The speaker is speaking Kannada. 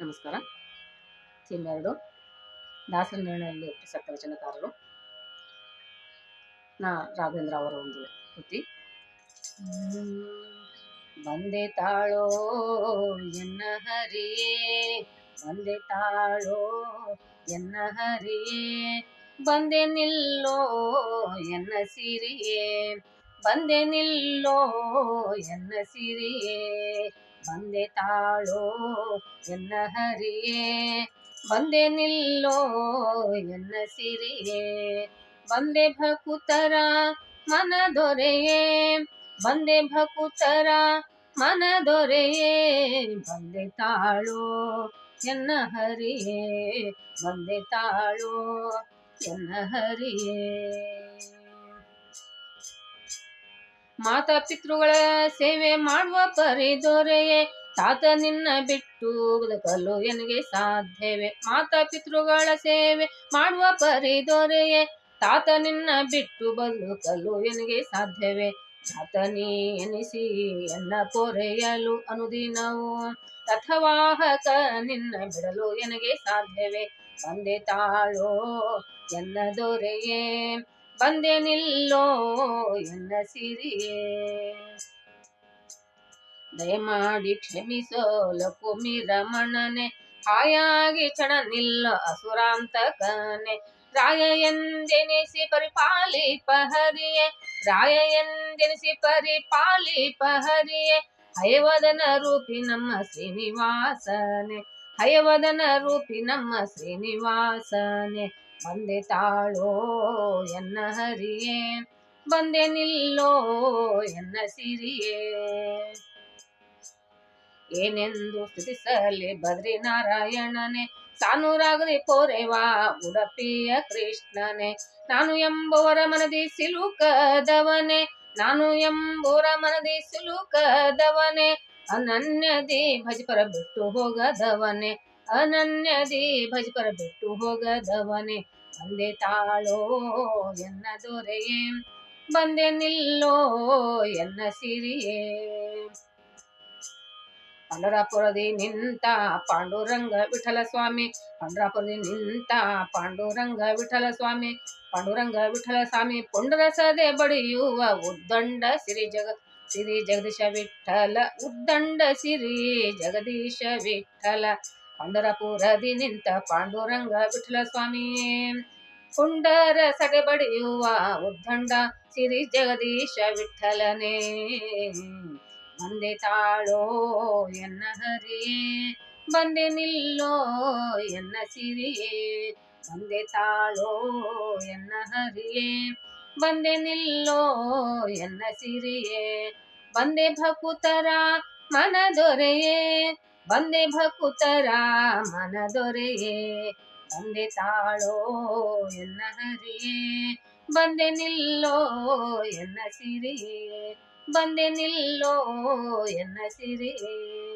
ನಮಸ್ಕಾರ. ಎರಡು ದಾಸರ ನಿರ್ಣಯಲ್ಲಿ ಪ್ರಸಕ್ತ ವಚನಕಾರರು ನಾ. ರಾಘವೇಂದ್ರ ಅವರ ಒಂದು ಕೃತಿ. ಬಂದೆ ತಾಳೋ ಎನ್ನ ಹರಿಯೇ ಬಂದೆ ತಾಳೋ ಎನ್ನ ಹರಿಯೇ ಬಂದೆ ನಿಲ್ಲೋ ಎನ್ನ ಸಿರಿಯೇ ಬಂದೆ ನಿಲ್ಲೋ ಎನ್ನ ಸಿರಿಯೇ ಬಂದೆ ತಾಳೋ ಎನ್ನ ಹರಿಯೇ ಬಂದೆ ನಿಲ್ಲೋ ಎನ್ನ ಸಿರಿಯೇ ಬಂದೆ ಭಕುತರ ಮನ ದೊರೆಯೇ, ಬಂದೆ ಭಕುತರ ಮನ ದೊರೆಯೇ ಬಂದೆ ತಾಳೋ ಎನ್ನ ಹರಿಯೇ ಬಂದೆ ತಾಳೋ ಎನ್ನ ಹರಿಯೇ ಮಾತಾ ಪಿತೃಗಳ ಸೇವೆ ಮಾಡುವ ಪರಿ ದೊರೆಯೇ ತಾತ ನಿನ್ನ ಬಿಟ್ಟು ಬದುಕಲು ಎನಗೆ ಸಾಧ್ಯವೇ? ಮಾತಾ ಪಿತೃಗಳ ಸೇವೆ ಮಾಡುವ ಪರಿ ದೊರೆಯೇ ತಾತ ನಿನ್ನ ಬಿಟ್ಟು ಬದುಕಲು ಎನಗೆ ಸಾಧ್ಯವೇ? ತಾತನಿ ಎನಿಸಿ ಎನ್ನ ಪೊರೆಯಲು ಅನುದಿನವು. ರಥವಾಹಕ ನಿನ್ನ ಬಿಡಲು ಎನಗೆ ಸಾಧ್ಯವೇ? ತಂದೆ ತಾಳೋ, ಎನ್ನ ದೊರೆಯೇ? ಬಂದೆ ನಿಲ್ಲೋ ಎನ್ನ ಸಿರಿಯೇ? ದಯಮಾಡಿ ಕ್ಷಮಿಸೋ ಲಕುಮಿ ರಮಣನೆ ಹಾಯಾಗಿ ಕ್ಷಣ ನಿಲ್ಲ ಅಸುರಾಂತಕನೆ. ರಾಯ ಎಂದೆನಿಸಿ ಪರಿಪಾಲಿಪ ಹರಿಯೇ, ರಾಯ ಎಂದೆನಿಸಿ ಪರಿಪಾಲಿಪ ಹರಿಯೇ. ಹಯವದನ ರೂಪಿ ನಮ್ಮ ಶ್ರೀನಿವಾಸನೆ, ಹಯವದನ ರೂಪಿ ನಮ್ಮ ಶ್ರೀನಿವಾಸನೆ. ಬಂದೆ ತಾಳೋ ಎನ್ನ ಹರಿಯೇ ಬಂದೆ ನಿಲ್ಲೋ ಎನ್ನ ಸಿರಿಯೇ ಏನೆಂದು ಸ್ತುತಿಸಲಿ ಬದ್ರಿ ನಾರಾಯಣನೆ? ಸಾನೂರಾಗದೆ ಪೋರೆವಾ ಉಡಪಿಯ ಕೃಷ್ಣನೆ? ನಾನು ಎಂಬುವರ ಮನದಿ ಸಿಲುಕದವನೆ? ನಾನು ಎಂಬುವರ ಮನದಿ ಸಿಲುಕದವನೆ? ಅನನ್ಯದಿ ಭಜಪರ ಬಿಟ್ಟು ಹೋಗದವನೆ? ಅನನ್ಯದಿ ಭಜಪರ ಬಿಟ್ಟು ಹೋಗದವನೆ ಬಂದೆ ತಾಳೋ ಎನ್ನ ದೊರೆಯೇ ಬಂದೆ ನಿಲ್ಲೋ ಎನ್ನ ಸಿರಿಯೇ ಪಂಡರಾಪುರದಿ ನಿಂತ ಪಾಂಡುರಂಗ ವಿಠಲ ಸ್ವಾಮಿ ಪಂಡರಾಪುರದಿ ನಿಂತ ಪಾಂಡುರಂಗ ವಿಠಲ ಸ್ವಾಮಿ ಪಾಂಡುರಂಗ ವಿಠಲ ಸ್ವಾಮಿ ಪುಂಡರಸದೆ ಬಡಿಯುವ ಉದ್ದಂಡ ಸಿರಿ ಜಗ ಸಿರಿ ಜಗದೀಶ ವಿಠಲ ಉದ್ದಂಡ ಸಿರಿ ಜಗದೀಶ ವಿಠಲ ಪಂಡರಪುರದಿ ನಿಂತ ಪಾಂಡುರಂಗ ವಿಠಲ ಸ್ವಾಮಿ ಪುಂಡರ ಸಡೆ ಬಡಿಯುವ ಉದ್ದಂಡ ಸಿರಿ ಜಗದೀಶ ವಿಠಲನೇ ಬಂದೆ ತಾಳೋ ಎನ್ನ ಹರಿಯೇ ಬಂದೆ ನಿಲ್ಲೋ ಎನ್ನ ಸಿರಿಯೇ ಬಂದೆ ತಾಳೋ ಎನ್ನ ಹರಿಯೇ ಬಂದೆ ನಿಲ್ಲೋ ಎನ್ನ ಸಿರಿಯೇ ಬಂದೆ ಭಕುತರ ಮನ ದೊರೆಯೇ ಬಂದೆ ಭಕುತರ ಮನ ದೊರೆಯೇ, ಬಂದೆ ತಾಳೋ ಎನ್ನ ಹರಿಯೇ, ಬಂದೆ ನಿಲ್ಲೋ ಎನ್ನ ಸಿರಿಯೇ, ಬಂದೆ ನಿಲ್ಲೋ ಎನ್ನ ಸಿರಿಯೇ.